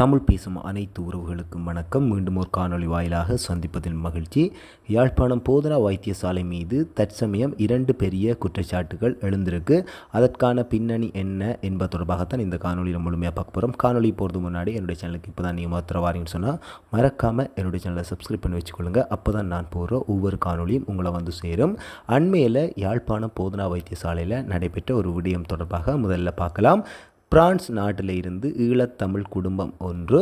தமிழ் பேசும் அனைத்து உறவுகளுக்கும் வணக்கம். மீண்டும் ஒரு காணொளி வாயிலாக சந்திப்பதில் மகிழ்ச்சி. யாழ்ப்பாணம் போதனா வைத்தியசாலை மீது தற்சமயம் இரண்டு பெரிய குற்றச்சாட்டுகள் எழுந்திருக்கு. அதற்கான பின்னணி என்ன என்பது தொடர்பாகத்தான் இந்த காணொலியில் முழுமையாக பார்க்க போகிறோம் காணொலி போகிறது முன்னாடி என்னுடைய சேனலுக்கு இப்போ தான் நீங்கள் மாத்திர வாரீங்கன்னு சொன்னால் மறக்காமல் என்னுடைய சேனலை சப்ஸ்கிரைப் பண்ணி வச்சுக்கொள்ளுங்க. அப்போ தான் நான் போகிற ஒவ்வொரு காணொலியும் உங்களை வந்து சேரும். அண்மையில் யாழ்ப்பாணம் போதனா வைத்தியசாலையில் நடைபெற்ற ஒரு விடயம் தொடர்பாக முதல்ல பார்க்கலாம். பிரான்ஸ் நாட்டில் இருந்து ஈழத்தமிழ் குடும்பம் ஒன்று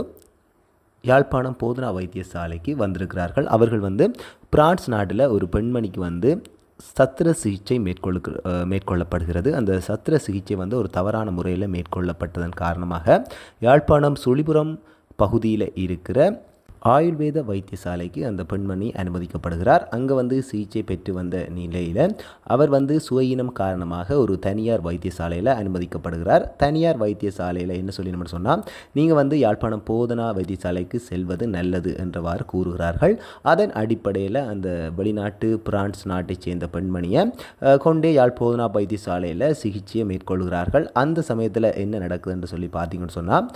யாழ்ப்பாணம் போதனா வைத்தியசாலைக்கு வந்திருக்கிறார்கள். அவர்கள் வந்து பிரான்ஸ் நாட்டில் ஒரு பெண்மணிக்கு வந்து சத்திர சிகிச்சை மேற்கொள்ள மேற்கொள்ளப்படுகிறது. அந்த சத்திர சிகிச்சை வந்து ஒரு தவறான முறையில் மேற்கொள்ளப்பட்டதன் காரணமாக யாழ்ப்பாணம் சுழிபுரம் பகுதியில் இருக்கிற ஆயுர்வேத வைத்தியசாலைக்கு அந்த பெண்மணி அனுமதிக்கப்படுகிறார். அங்கே வந்து சிகிச்சை பெற்று வந்த நிலையில் அவர் வந்து சுவையினம் காரணமாக ஒரு தனியார் வைத்தியசாலையில் அனுமதிக்கப்படுகிறார். தனியார் வைத்தியசாலையில் என்ன சொல்லணும்னு சொன்னால் நீங்கள் வந்து யாழ்ப்பாணம் போதனா வைத்தியசாலைக்கு செல்வது நல்லது என்றவாறு கூறுகிறார்கள். அதன் அடிப்படையில் அந்த வெளிநாட்டு பிரான்ஸ் நாட்டைச் சேர்ந்த பெண்மணியை கொண்டே யாழ் போதனா வைத்தியசாலையில் சிகிச்சையை மேற்கொள்கிறார்கள். அந்த சமயத்தில் என்ன நடக்குதுன்னு சொல்லி பார்த்தீங்கன்னு சொன்னால்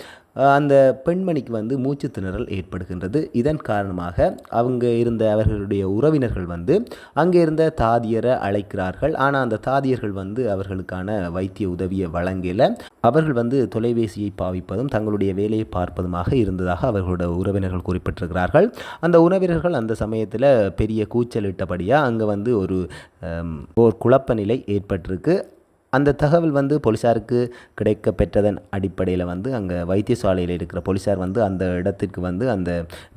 அந்த பெண்மணிக்கு வந்து மூச்சு திணறல் ஏற்படுகின்றது. இதன் காரணமாக அவங்க இருந்த அவர்களுடைய உறவினர்கள் வந்து அங்கே இருந்த தாதியரை அழைக்கிறார்கள். ஆனால் அந்த தாதியர்கள் வந்து அவர்களுக்கான வைத்திய உதவியை வழங்கல. அவர்கள் வந்து தொலைபேசியை பாவிப்பதும் தங்களுடைய வேலையை பார்ப்பதுமாக இருந்ததாக அவர்களோட உறவினர்கள் குறிப்பிட்டிருக்கிறார்கள். அந்த உறவினர்கள் அந்த சமயத்தில் பெரிய கூச்சலிட்டபடியாக அங்கே வந்து ஒரு ஓர் ஒரு குழப்ப நிலை ஏற்பட்டிருக்கு. அந்த தகவல் வந்து போலீஸாருக்கு கிடைக்க பெற்றதன் அடிப்படையில் வந்து அங்கே வைத்தியசாலையில் இருக்கிற போலீஸார் வந்து அந்த இடத்திற்கு வந்து அந்த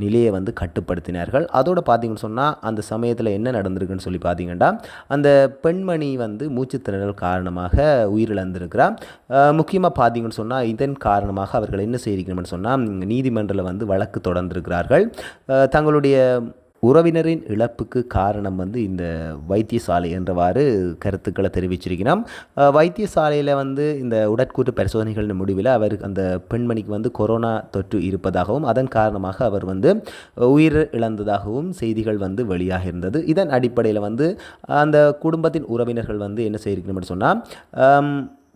நிலையை வந்து கட்டுப்படுத்தினார்கள். அதோடு பார்த்தீங்கன்னு சொன்னால் அந்த சமயத்தில் என்ன நடந்திருக்குன்னு சொல்லி பார்த்தீங்கன்னா அந்த பெண்மணி வந்து மூச்சுத்திணறல் காரணமாக உயிரிழந்திருக்கிறார் முக்கியமாக பார்த்தீங்கன்னு சொன்னால் இதன் காரணமாக அவர்கள் என்ன செய்திருக்கணும்னு சொன்னால் நீதிமன்றத்தில் வந்து வழக்கு தொடர்ந்திருக்கிறார்கள். தங்களுடைய உறவினரின் இழப்புக்கு காரணம் வந்து இந்த வைத்தியசாலை என்றவாறு கருத்துக்களை தெரிவிச்சிருக்கிறோம். வைத்தியசாலையில் வந்து இந்த உடற்கூட்டு பரிசோதனைகளின் முடிவில் அவர் அந்த பெண்மணிக்கு வந்து கொரோனா தொற்று இருப்பதாகவும் அதன் காரணமாக அவர் வந்து உயிர் இழந்ததாகவும் செய்திகள் வந்து வெளியாக இருந்தது. இதன் அடிப்படையில் வந்து அந்த குடும்பத்தின் உறவினர்கள் வந்து என்ன செய்திருக்கணும்னு சொன்னால்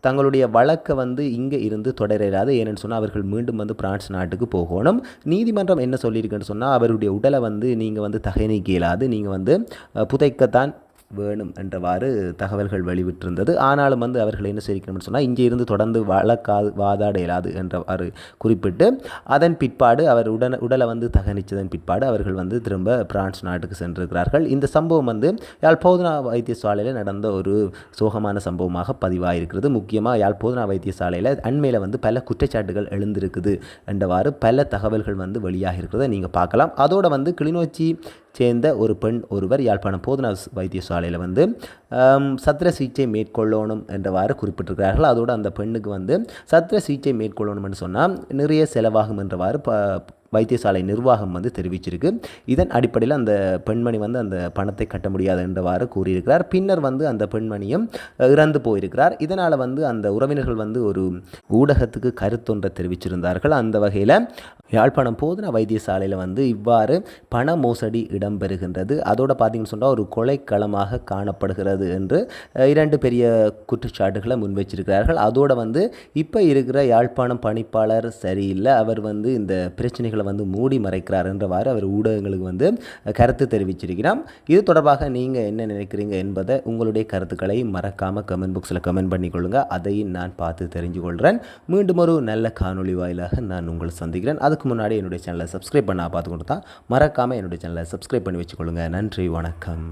தங்களுடைய வழக்கை வந்து இங்கே இருந்து தொடராது ஏன்னு சொன்னால் அவர்கள் மீண்டும் வந்து பிரான்ஸ் நாட்டுக்கு போகணும். நீதிமன்றம் என்ன சொல்லியிருக்குன்னு சொன்னால் அவருடைய உடலை வந்து நீங்கள் வந்து தகைநீக்க இயலாது. நீங்கள் வந்து புதைக்கத்தான் வேணும் என்றவாறு தகவல்கள் வெளிவிட்டிருந்தது. ஆனாலும் வந்து அவர்கள் என்ன செய்யணும்னு சொன்னால் இங்கே இருந்து தொடர்ந்து வழக்காது வாதாட இயலாது என்றவாறு குறிப்பிட்டு அதன் பிற்பாடு அவர் உடன உடலை வந்து தகனித்ததன் பிற்பாடு அவர்கள் வந்து திரும்ப பிரான்ஸ் நாட்டுக்கு சென்றிருக்கிறார்கள். இந்த சம்பவம் வந்து யாழ் போதனா வைத்தியசாலையில் நடந்த ஒரு சோகமான சம்பவமாக பதிவாயிருக்கிறது. முக்கியமாக யாழ்போதனா வைத்தியசாலையில் அண்மையில் வந்து பல குற்றச்சாட்டுகள் எழுந்திருக்குது என்றவாறு பல தகவல்கள் வந்து வெளியாக இருக்கிறத நீங்கள் பார்க்கலாம். அதோட வந்து கிளிநொச்சி சேர்ந்த ஒரு பெண் ஒருவர் யாழ்ப்பாணம் போதனா காலையில் வந்து சத்திர சிகிச்சை மேற்கொள்ளணும் என்றவாறு குறிப்பிட்டிருக்கிறார்கள். அதோடு அந்த பெண்ணுக்கு வந்து சத்திர சிகிச்சை மேற்கொள்ளணும்னு சொன்னால் நிறைய செலவாகும் என்றவாறு ப வைத்தியசாலை நிர்வாகம் வந்து தெரிவிச்சிருக்கு. இதன் அடிப்படையில் அந்த பெண்மணி வந்து அந்த பணத்தை கட்ட முடியாது என்றவாறு கூறியிருக்கிறார். பின்னர் வந்து அந்த பெண்மணியும் இறந்து போயிருக்கிறார். இதனால் வந்து அந்த உறவினர்கள் வந்து ஒரு ஊடகத்துக்கு கருத்தொன்றை தெரிவிச்சிருந்தார்கள். அந்த வகையில் யாழ்ப்பாணம் போதனா வைத்தியசாலையில் வந்து இவ்வாறு பண மோசடி இடம்பெறுகின்றது. அதோட பார்த்தீங்கன்னு சொன்னால் ஒரு கொலைக்களமாக காணப்படுகிறது என்று இரண்டு பெரிய குற்றச்சாட்டுகளை முன்வைச்சிருக்கிறார்கள். அதோடு வந்து இப்போ இருக்கிற யாழ்ப்பாணம் பணிப்பாளர் சரியில்லை. அவர் வந்து இந்த பிரச்சனைகள் வந்து மூடி மறைக்கிறார் என்றவாறு அவர் ஊடகங்களுக்கு வந்து கருத்து தெரிவிச்சிருக்கிறார். இது தொடர்பாக நீங்கள் என்ன நினைக்கிறீங்க என்பதை உங்களுடைய கருத்துக்களை மறக்காமல் கமெண்ட் பாக்ஸில் கமெண்ட் பண்ணிக்கொள்ளுங்க. அதையும் நான் பார்த்து தெரிஞ்சு கொள்கிறேன் மீண்டும் ஒரு நல்ல காணொளி வாயிலாக நான் உங்களை சந்திக்கிறேன். அதுக்கு முன்னாடி என்னுடைய சேனலை சப்ஸ்கிரைப் பண்ண பார்த்து கொண்டு தான் மறக்காமல் என்னுடைய சேனலை சப்ஸ்கிரைப் பண்ணி வச்சுக்கொள்ளுங்க. நன்றி வணக்கம்.